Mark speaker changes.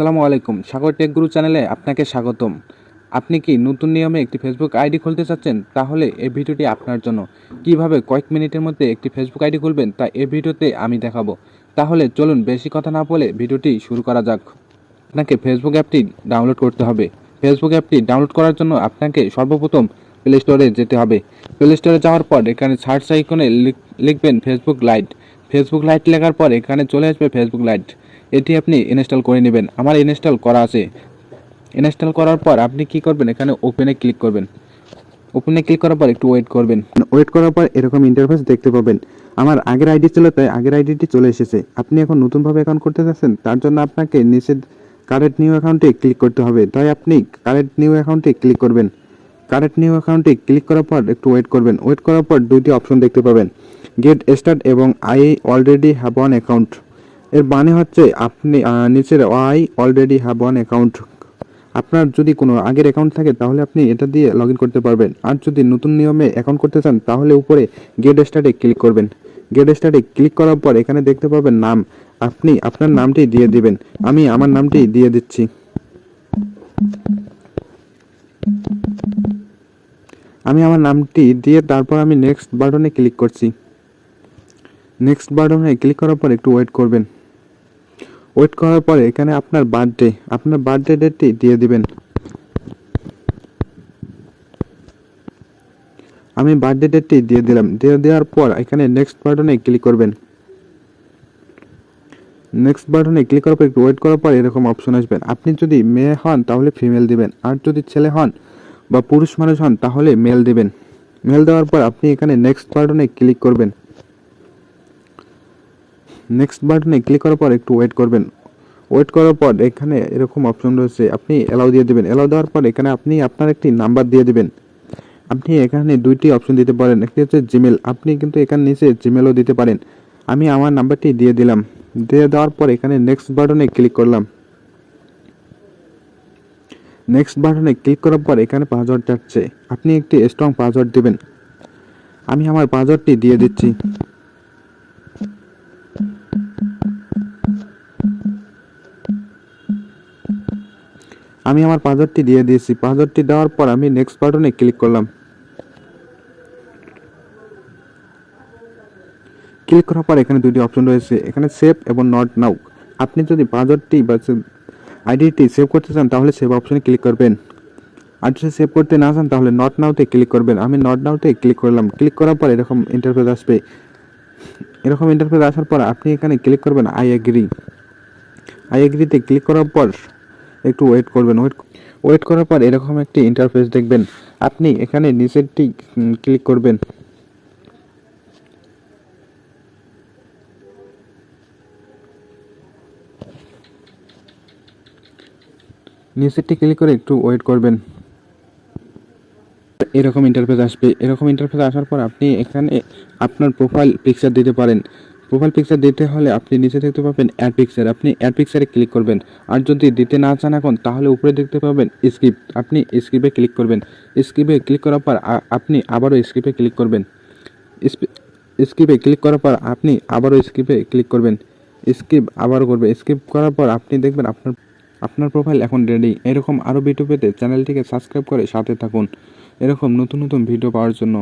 Speaker 1: আসসালামু আলাইকুম। সাগর টেক গুরু চ্যানেলে আপনাকে স্বাগতম। আপনি কি নতুন নিয়মে একটি ফেসবুক আইডি খুলতে চাচ্ছেন? তাহলে এই ভিডিওটি আপনার জন্য। কীভাবে কয়েক মিনিটের মধ্যে একটি ফেসবুক আইডি খুলবেন তা এই ভিডিওতে আমি দেখাবো। তাহলে চলুন বেশি কথা না বলে ভিডিওটি শুরু করা যাক। আপনাকে ফেসবুক অ্যাপটি ডাউনলোড করতে হবে। ফেসবুক অ্যাপটি ডাউনলোড করার জন্য আপনাকে সর্বপ্রথম প্লে স্টোরে যেতে হবে। প্লে স্টোরে যাওয়ার পর এখানে সার্চ আইকনে লিখ- লিখবেন ফেসবুক লাইট ফেসবুক লাইট লেখার পর এখানে চলে আসবে ফেসবুক লাইট এটি আপনি ইনস্টল করে নেবেন। আমার ইনস্টল করা আছে। ইনস্টল করার পর আপনি কি করবেন? এখানে ওপেনে ক্লিক করবেন। ওপেনে ক্লিক করার পর একটু ওয়েট করবেন। ওয়েট করার পর এরকম ইন্টারফেস দেখতে পাবেন। আমার আগের আইডি ছিল, তাই আগের আইডিটি চলে এসেছে। আপনি এখন নতুনভাবে অ্যাকাউন্ট করতে চাচ্ছেন তার জন্য আপনাকে নিচে কারেন্ট নিউ অ্যাকাউন্টে ক্লিক করতে হবে। তাই আপনি কারেন্ট নিউ অ্যাকাউন্টে ক্লিক করবেন। কারেন্ট নিউ অ্যাকাউন্টে ক্লিক করার পর একটু ওয়েট করবেন। ওয়েট করার পর দুইটি অপশন দেখতে পাবেন। গেট স্টার্ট এবং I already have one account এর মানে হচ্ছে আপনি নিচের I already have one account আপনার যদি কোনো আগের অ্যাকাউন্ট থাকে, তাহলে আপনি এটা দিয়ে লগ করতে পারবেন। আর যদি নতুন নিয়মে অ্যাকাউন্ট করতে চান, তাহলে উপরে গেট স্টার্টে ক্লিক করবেন। গেট স্টার্টে ক্লিক করার পর এখানে দেখতে পাবেন নাম। আপনি আপনার নামটি দিয়ে দিবেন। আমি আমার নামটি দিয়ে দিচ্ছি। আমি আমার নামটি দিয়ে তারপর আমি নেক্সট বাটনে ক্লিক করছি। নেক্সট বাটনে ক্লিক করার পর একটু ওয়েট করবেন। ওয়েট করার পরে এখানে আপনার বার্থডে আপনার বার্থডে ডেটটি দিয়ে দিবেন। আমি বার্থডে ডেটটি দিয়ে দিলাম। দিয়ে দেওয়ার পর এখানে নেক্সট বাটনে ক্লিক করবেন। নেক্সট বাটনে ক্লিক করার পর একটু ওয়েট করার পর এরকম অপশন আসবেন আপনি যদি মেয়ে হন তাহলে ফিমেল দিবেন। আর যদি ছেলে হন বা পুরুষ মানুষ হন তাহলে মেল দিবেন। মেল দেওয়ার পর আপনি এখানে নেক্সট বাটনে ক্লিক করবেন। নেক্সট বাটনে ক্লিক করার পর একটু ওয়েট করবেন। ওয়েট করার পর এখানে এরকম অপশন রয়েছে, আপনি অ্যালাউ দিয়ে দেবেন। অ্যালাউ দেওয়ার পর এখানে আপনি আপনার একটি নাম্বার দিয়ে দেবেন। আপনি এখানে দুইটি অপশন দিতে পারেন, একটি হচ্ছে জিমেল আপনি কিন্তু এখানে নিচে জিমেলও দিতে পারেন। আমি আমার নাম্বারটি দিয়ে দিলাম। দিয়ে দেওয়ার পর এখানে নেক্সট বাটনে ক্লিক করলাম। নেক্সট বাটনে ক্লিক করার পর এখানে পাসওয়ার্ড যাচ্ছে আপনি একটি স্ট্রং পাসওয়ার্ড দেবেন। আমি আমার পাসওয়ার্ডটি দিয়ে দিচ্ছি। আমি আমার পাসওয়ার্ডটি দিয়ে দিয়েছি। পাসওয়ার্ডটি দেওয়ার পর আমি নেক্সট বাটনে ক্লিক করলাম। ক্লিক করার পর এখানে দুটি অপশন রয়েছে। এখানে সেভ এবং নট নাও আপনি যদি পাসওয়ার্ডটি বা আইডিটি সেভ করতে চান, তাহলে সেভ অপশনে ক্লিক করবেন। আর যদি সেভ করতে না চান, তাহলে নট নাওতে ক্লিক করবেন। আমি নট নাওতে ক্লিক করলাম। ক্লিক করার পর এরকম ইন্টারফেস আসবে। এরকম ইন্টারফেস আসার পর আপনি এখানে ক্লিক করবেন আই এগ্রি আই এগ্রিতে ক্লিক করার পর একটু ওয়েট করবেন ওয়েট ওয়েট করার পর এরকম একটি ইন্টারফেস দেখবেন। আপনি এখানে নিচেরটি ক্লিক করবেন। নিচেরটি ক্লিক করে একটু ওয়েট করবেন। এরকম ইন্টারফেস আসবে। এরকম ইন্টারফেস আসার পর আপনি এখানে আপনার প্রোফাইল পিকচার দিতে পারেন। প্রোফাইল পিকচার দিতে হলে আপনি নিচে দেখতে পাবেন অ্যাড পিকচার আপনি অ্যাড পিকচারে ক্লিক করবেন। আর যদি দিতে না চান এখন, তাহলে উপরে দেখতে পাবেন স্কিপ আপনি স্কিপে ক্লিক করবেন। স্কিপে ক্লিক করার পর আপনি আবারও স্কিপে ক্লিক করবেন। স্কিপে ক্লিক করার পর আপনি আবারও স্কিপে ক্লিক করবেন। স্কিপ আবারও করবে। স্কিপ করার পর আপনি দেখবেন আপনার আপনার প্রোফাইল এখন রেডি এরকম আরও ভিডিও পেতে চ্যানেলটিকে সাবস্ক্রাইব করে সাথে থাকুন। এরকম নতুন নতুন ভিডিও পাওয়ার জন্য।